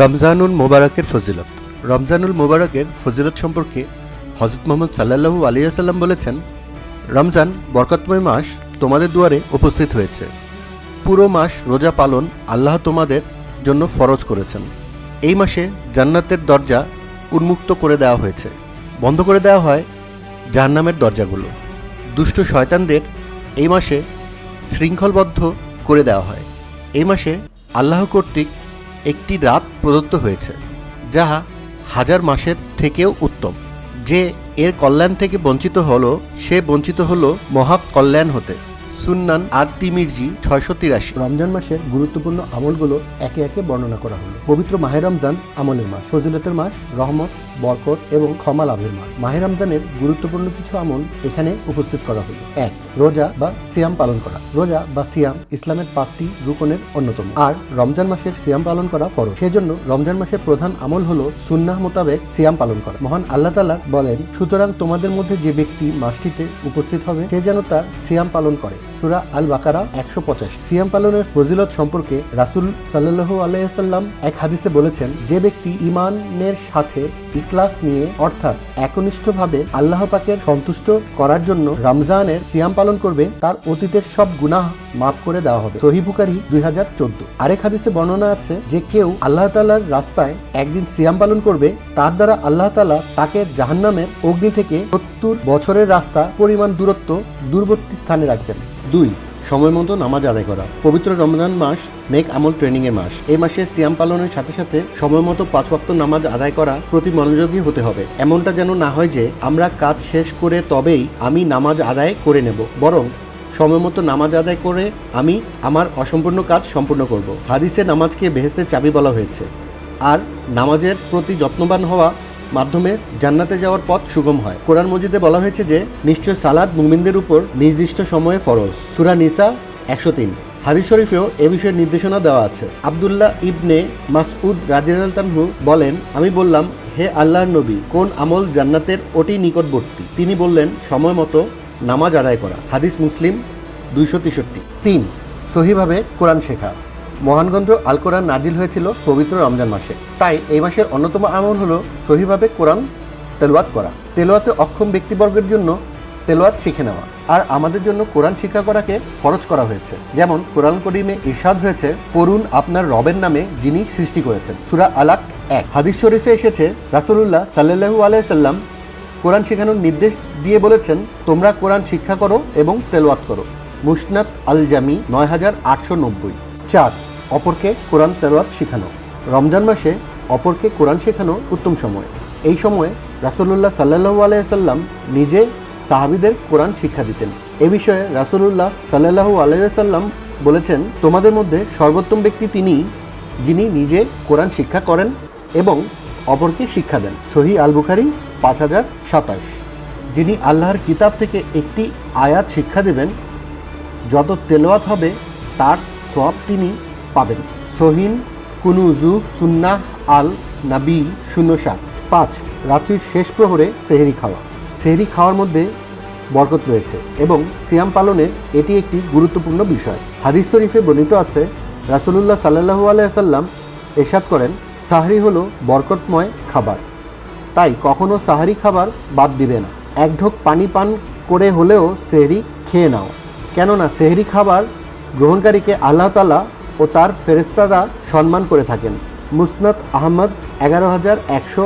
রমজানুল মোবারকের ফজিলত। রমজানুল মোবারকের ফজিলত সম্পর্কে হজরত মোহাম্মদ সাল্লাহু আলিয়াল্লাম বলেছেন, রমজান বরকতময় মাস তোমাদের দুয়ারে উপস্থিত হয়েছে। পুরো মাস রোজা পালন আল্লাহ তোমাদের জন্য ফরজ করেছেন। এই মাসে জান্নাতের দরজা উন্মুক্ত করে দেওয়া হয়েছে। বন্ধ করে দেওয়া হয় জাহান্নামের দরজাগুলো। দুষ্ট শয়তানদের এই মাসে শৃঙ্খলবদ্ধ করে দেওয়া হয়। এই মাসে আল্লাহ কর্তৃক একটি রাত প্রদত্ত হয়েছে, যাহা হাজার মাসের থেকেও উত্তম। যে এর কল্যাণ থেকে বঞ্চিত হলো, সে বঞ্চিত হলো মহাকল্যাণ হতে। সুন্নান আর তিমিরজি ছয়শো তিরাশি। রমজান মাসের গুরুত্বপূর্ণ আমলগুলো একে একে বর্ণনা করা হলো। পবিত্র মাহে রমজান আমলের মাস, ফজিলতের মাস, রহমত, বরকত এবং ক্ষমা লাভের মাস। মাহে রমজানের গুরুত্বপূর্ণ কিছু আমল এখানে উপস্থিত করা হলো। এক, রোজা বা সিয়াম পালন করা। রোজা বা সিয়াম ইসলামের পাঁচটি রুকনের অন্যতম। আর, রমজান মাসের সিয়াম পালন করা ফরজ। সেজন্য রমজান মাসের প্রধান আমল হলো সুন্নাহ মোতাবেক সিয়াম পালন করা। মহান আল্লাহ তালা বলেন, সুতরাং তোমাদের মধ্যে যে ব্যক্তি মাসটিতে উপস্থিত হবে, সে যেন তার সিয়াম পালন করে। সুরা আল বাকারা একশো পঁচাশি। সিয়াম পালনের ফজিলত সম্পর্কে রাসুল সাল্লাহু আলাইসাল্লাম এক হাদিসে বলেছেন, যে ব্যক্তি ইমানের সাথে ইকলাস নিয়ে, অর্থাৎ একনিষ্ঠভাবে আল্লাহ পাকের সন্তুষ্ট করার জন্য রমজানের সিয়াম পালন করবে, তার অতীতের সব গুনাহ মাফ করে দেওয়া হবে। সহি বুকারি দুই হাজার চোদ্দ। আরেক হাদিসে বর্ণনা আছে যে কেউ আল্লাহ তালার রাস্তায় একদিন সিয়াম পালন করবে, তার দ্বারা আল্লাহ তালা তাকে জাহান্নামের অগ্নি থেকে সত্তর বছরের রাস্তা পরিমাণ দূরত্ব, দূরবর্তী স্থানে রাখবেন। দুই, সময় মতো নামাজ আদায় করা। পবিত্র রমজান মাস নেক আমল ট্রেনিং এর মাস। এই মাসে সিয়াম পালনের সাথে সাথে সময় মতো পাঁচ ওয়াক্ত নামাজ আদায় করা প্রতি মনোযোগী হতে হবে। এমনটা যেন না হয় যে, আমরা কাজ শেষ করে তবেই আমি নামাজ আদায় করে নেব, বরং সময় মতো নামাজ আদায় করে আমি আমার অসম্পূর্ণ কাজ সম্পূর্ণ করব। হাদিসে নামাজকে বেহেস্তের চাবি বলা হয়েছে। আর নামাজের প্রতি যত্নবান হওয়া মাধ্যমে জান্নাতে যাওয়ার পথ সুগম হয়। কোরআন মজিদে বলা হয়েছে যে, নিশ্চয় সালাদ মুমিনদের উপর নির্দিষ্ট সময়ে ফরজ। সুরা নিসা একশো তিন। হাদিস শরীফেও এ বিষয়ে নির্দেশনা দেওয়া আছে। আবদুল্লাহ ইবনে মাসউদ রাজিরানহু বলেন, আমি বললাম, হে আল্লাহর নবী, কোন আমল জান্নাতের অতি নিকটবর্তী? তিনি বললেন, সময় মতো নামাজ আদায় করা। হাদিস মুসলিম দুইশো তেষট্টি। তিন, সহিভাবে কোরআন শেখা। মহানগঞ্জ আল কোরআন নাজিল হয়েছিল পবিত্র রমজান মাসে। তাই এই মাসের অন্যতম আমল হলো সহিভাবে কোরআন তেলোয়াত করা। তেলোয়াতে অক্ষম ব্যক্তিবর্গের জন্য তেলোয়াত শিখে নেওয়া। আর আমাদের জন্য কোরআন শিক্ষা করাকে ফরজ করা হয়েছে। যেমন কোরআন করিমে ইরশাদ হয়েছে, পড়ুন আপনার রবের নামে যিনি সৃষ্টি করেছেন। সুরা আলাক এক। হাদিস শরীফে এসেছে, রাসুলুল্লাহ সাল্লাহু আলাইসাল্লাম কোরআন শেখানোর নির্দেশ দিয়ে বলেছেন, তোমরা কোরআন শিক্ষা করো এবং তেলোয়াত করো। মুসনাত আল জামি নয় হাজার আটশো নব্বই। চার অপরকে কোরআন তেলোয়াত শেখানো। রমজান মাসে অপরকে কোরআন শেখানো উত্তম সময়। এই সময়ে রাসুলুল্লাহ সাল্লাহু আলাইসাল্লাম নিজে সাহাবিদের কোরআন শিক্ষা দিতেন। এ বিষয়ে রাসুলুল্লাহ সাল্লাহু আলাইসাল্লাম বলেছেন, তোমাদের মধ্যে সর্বোত্তম ব্যক্তি তিনি যিনি নিজে কোরআন শিক্ষা করেন এবং অপরকে শিক্ষা দেন। সহি আল বুখারি পাঁচ হাজার সাতাশ। যিনি আল্লাহর কিতাব থেকে একটি আয়াত শিক্ষা দেবেন, যত তেলোয়াত হবে, তার সব তিনি পাবেন। সহিন কুনুজু সুন্নাহ, আল, নাবি শূন্য সাত পাঁচ, রাত্রির শেষ প্রহরে সেহেরি খাওয়া। সেহেরি খাওয়ার মধ্যে বরকত রয়েছে এবং সিয়াম পালনে এটি একটি গুরুত্বপূর্ণ বিষয়। হাদিস শরীফে বর্ণিত আছে, রাসুলুল্লাহ সাল্লাহু আলাইসাল্লাম এরশাদ করেন, সাহরি হলো বরকতময় খাবার। তাই কখনও সাহারি খাবার বাদ দিবে না। এক ঢোক পানি পান করে হলেও সেহরি খেয়ে নাও। কেননা সেহরি খাবার গ্রহণকারীকে আল্লাহ তালা ও তার ফেরেস্তারা সম্মান করে থাকেন। মুসনাত আহমদ, এগারো হাজার একশো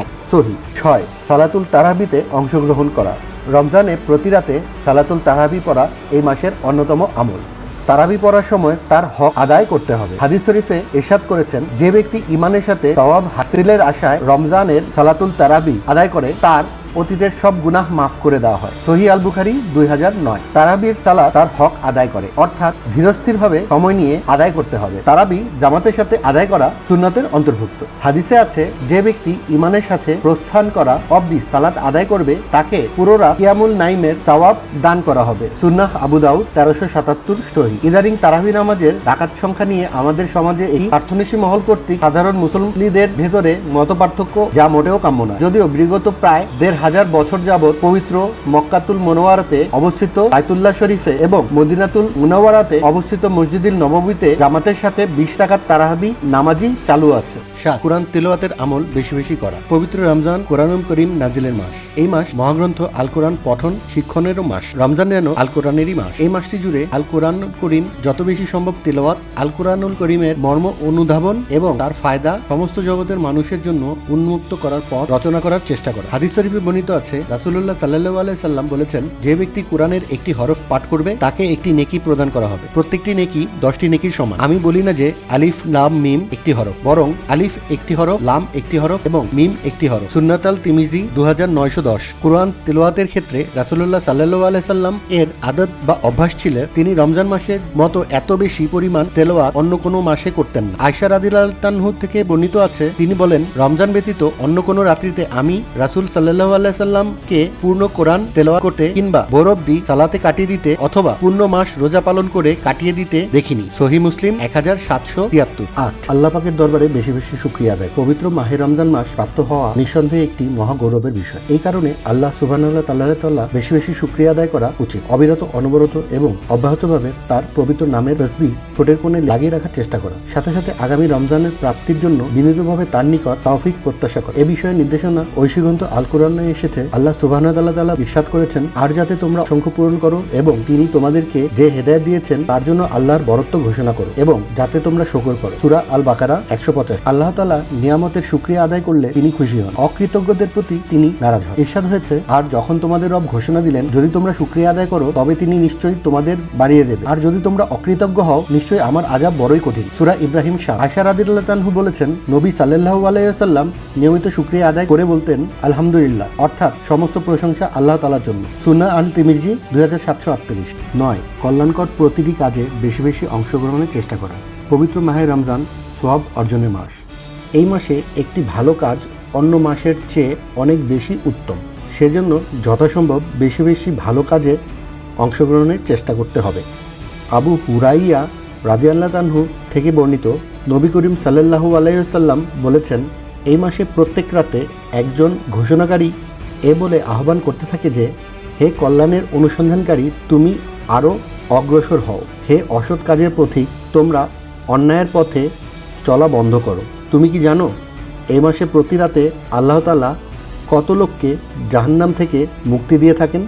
এক, সহি ছয়, সালাতুল তারাবিতে অংশগ্রহণ করা। রমজানে প্রতি রাতে সালাতুল তারাবি পড়া এই মাসের অন্যতম আমল। তারাবি পড়ার সময় তার হক আদায় করতে হবে। হাদিস শরীফে এরশাদ করেছেন, যে ব্যক্তি ইমানের সাথে সওয়াব হাসিলের আশায় রমজানের সালাতুল তারাবি আদায় করে, তার অতীতের সব গুনাহ মাফ করে দেওয়া হয়। সহি আল বুখারি দুই হাজার নয়। তারাবির সালা তার হক আদায় করে। অর্থাৎ ধীরস্থিরভাবে সময় নিয়ে আদায় করতে হবে। তারাবি জামাতের সাথে আদায় করা সুন্নতের অন্তর্ভুক্ত। হাদিসে আছে, যে ব্যক্তি ইমানের সাথে প্রস্থান করা অবধি সালাত আদায় করবে, তাকে পুরোরা কিয়ামুল নাইমের সওয়াব দান করা হবে। সুন্নাহ আবু দাউদ তেরোশো সাতাত্তর সহি। ইদারিং তারাবি নামাজের ডাকাত সংখ্যা নিয়ে আমাদের সমাজে এই প্রার্থনীশী মহল কর্তৃক সাধারণ মুসলিমদের ভেতরে মত পার্থক্য যা মোটেও কাম্য না যদিও বিগত প্রায় দেড় হাজার বছর যাবৎ পবিত্র মক্কাতুল মোনোয়ারাতে অবস্থিত আয়তুল্লাহ শরীফে এবং মদিনাতুল মুনাওয়ারাতে অবস্থিত মসজিদুল নববীতে জামাতের সাথে বিশ টাকার তারাহাবি নামাজি চালু আছে। সাত, কোরআন তেলাওয়াতের আমল বেশি বেশি করা। পবিত্র রমজান কোরআনুল করিম নাজিলের মাস। এই মাস মহাগ্রন্থ আল কোরআন পঠন, শিক্ষণেরও মাস। রমজান যেন আল কোরআনেরই মাস। এই মাসটি জুড়ে আল কোরআন করিম যত বেশি সম্ভব তেলাওয়াত আল কোরআনুল করিমের মর্ম অনুধাবন এবং তার ফায়দা সমস্ত জগতের মানুষের জন্য উন্মুক্ত করার পথ রচনা করার চেষ্টা করা। হাদিস শরীফে বর্ণিত আছে রাসুল্লাহ সাল্লাহ আলাই সাল্লাম বলেছেন, যে ব্যক্তি কোরআনের একটি হরফ পাঠ করবে, তাকে একটি নেকি প্রদান করা হবে। প্রত্যেকটি নেকি দশটি নেকির সমান। আমি বলি না যে আলিফ, লাম, মিম একটি হরফ, বরং আলিফ একটি হরফ, লাম একটি হরফ এবং মিম একটি হরফ। সুন্নাতাল তিমিজি দু হাজার নয়শো দশ। কোরআন তেলোয়াতের ক্ষেত্রে রাসুল্লাহ সাল্লাহ আলাইসাল্লাম এর আদত বা অভ্যাস ছিল, তিনি রমজান মাসের মতো এত বেশি পরিমাণ তেলোয়াত অন্য কোনো মাসে করতেন না। আয়সা রাদিল তানহু থেকে বর্ণিত আছে, তিনি বলেন, রমজান ব্যতীত অন্য কোনো রাত্রিতে আমি রাসুল সাল্লাহ আলাইসাল্লামকে পূর্ণ কোরআন তেলোয়া করতে কিংবা ভোরব্দি সালাতে কাটিয়ে দিতে অথবা পূর্ণ মাস রোজা পালন করে কাটিয়ে দিতে দেখিনি। সহি মুসলিম এক হাজার সাতশো তিয়াত্তর। আট। আল্লাহ পাকের দরবারে বেশি বেশি শুক্রিয়া আদায়। পবিত্র মাহে রমজান মাস প্রাপ্ত হওয়া নিঃসন্দেহে একটি মহা গৌরবের বিষয়। এই কারণে আল্লাহ সুবাহ তাল্লাহ তাল্লাহ বেশি বেশি শুক্রিয়া আদায় করা উচিত। অবিরত, অনবরত এবং অব্যাহতভাবে তার পবিত্র নামের তসবি ঠোঁটের কোণে লাগিয়ে রাখার চেষ্টা করা। সাথে সাথে আগামী রমজানের প্রাপ্তির জন্য বিনীতভাবে তার নিকট তৌফিক প্রত্যাশা করা। এ বিষয়ে নির্দেশনা ঐশীগ্রন্থ আল কোরআনে এসেছে, আল্লাহ সুবাহ তাল্লাহ বিশ্বাস করেছেন, আর যাতে তোমরা অসংখ্য পূরণ করো এবং তিনি তোমাদেরকে যে হেদায়ত দিয়েছেন, তার জন্য আল্লাহর বরত্ব ঘোষণা করো এবং যাতে তোমরা শকর করো। সুরা আল বাকারা একশো পঁচাশ। আল্লাহ তালা নিয়ামতের সুক্রিয়া আদায় করলে তিনি খুশি হন। অকৃতজ্ঞদের প্রতি তিনি নারাজ হন। ইরশাদ হয়েছে, আর যখন তোমাদের রব ঘোষণা দিলেন, যদি তোমরা সুক্রিয়া আদায় করো, তবে তিনি নিশ্চয়ই তোমাদের বাড়িয়ে দেবে আর যদি তোমরা অকৃতজ্ঞ হও, নিশ্চয়ই আমার আজাব বড়ই কঠিন। সুরা ইব্রাহিম শাহ। আয়সা রাদিল্লাহু বলেছেন, নবী সাল্লাহু আলাইসাল্লাম নিয়মিত সুক্রিয়া আদায় করে বলতেন, আলহামদুলিল্লাহ। অর্থাৎ সমস্ত প্রশংসা আল্লাহ তালার জন্য। সুন্না আল তিমিজি দুই হাজার সাতশো আটত্রিশ। নয়, কল্যাণকর প্রতিটি কাজে বেশি বেশি অংশগ্রহণের চেষ্টা করা। পবিত্র মাহে রমজান, সোয়াব অর্জনের মাস। এই মাসে একটি ভালো কাজ অন্য মাসের চেয়ে অনেক বেশি উত্তম। সেজন্য যথাসম্ভব বেশি বেশি ভালো কাজে অংশগ্রহণের চেষ্টা করতে হবে। আবু হুরাইয়া রাজিয়াল্লাহ তানহু থেকে বর্ণিত নবী করিম সাল্লাহু আলাইসাল্লাম বলেছেন, এই মাসে প্রত্যেক রাতে একজন ঘোষণাকারী এ বলে আহ্বান করতে থাকে যে, হে কল্যাণের অনুসন্ধানকারী, তুমি আরও অগ্রসর হও। হে অসৎ কাজের পথিক তোমরা অন্যায়ের পথে চলা বন্ধ করো। তুমি কি জানো এই মাসে প্রতি রাতে আল্লাহতালা কত লোককে জাহান্নাম থেকে মুক্তি দিয়ে থাকেন?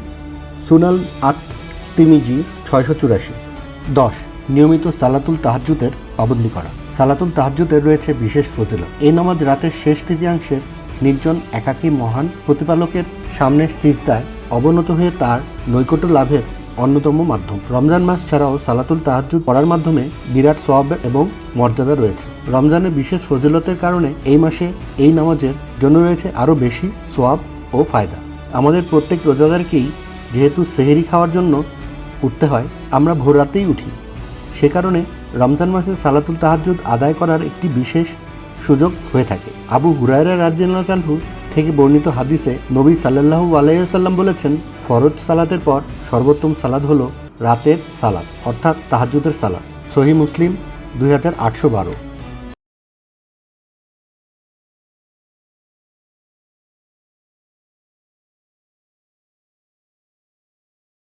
সুনাল আত তিমিজি, ছয়শো চুরাশি। দশ, নিয়মিত সালাতুল তাহাজ্জুদের পাবন্দি করা। সালাতুল তাহাজ্জুদের রয়েছে বিশেষ ফজিলত। এই নামাজ রাতের শেষ তৃতীয়াংশের নির্জন, একাকী, মহান প্রতিপালকের সামনের সিজদায় অবনত হয়ে তার নৈকট্য লাভের অন্যতম মাধ্যম। রমজান মাস ছাড়াও সালাতুল তাহাজ্জুদ পড়ার মাধ্যমে বিরাট সওয়াব এবং মর্যাদা রয়েছে। রমজানের বিশেষ ফজিলতের কারণে এই মাসে এই নামাজের জন্য রয়েছে আরও বেশি সোয়াব ও ফায়দা। আমাদের প্রত্যেক রোজাদারকেই যেহেতু সেহেরি খাওয়ার জন্য উঠতে হয়, আমরা ভোর রাতেই উঠি। সে কারণে রমজান মাসে সালাতুল তাহাজ্জুদ আদায় করার একটি বিশেষ সুযোগ হয়ে থাকে। আবু হুরায়রা রাজিয়ালহু থেকে বর্ণিত হাদিসে নবী সাল্লাহু আলাইসাল্লাম বলেছেন, ফরজ সালাতের পর সর্বোত্তম সালাদ হল রাতের সালাদ অর্থাৎ তাহাজুদের সালাদ সহি মুসলিম দুই হাজার আটশো বারো।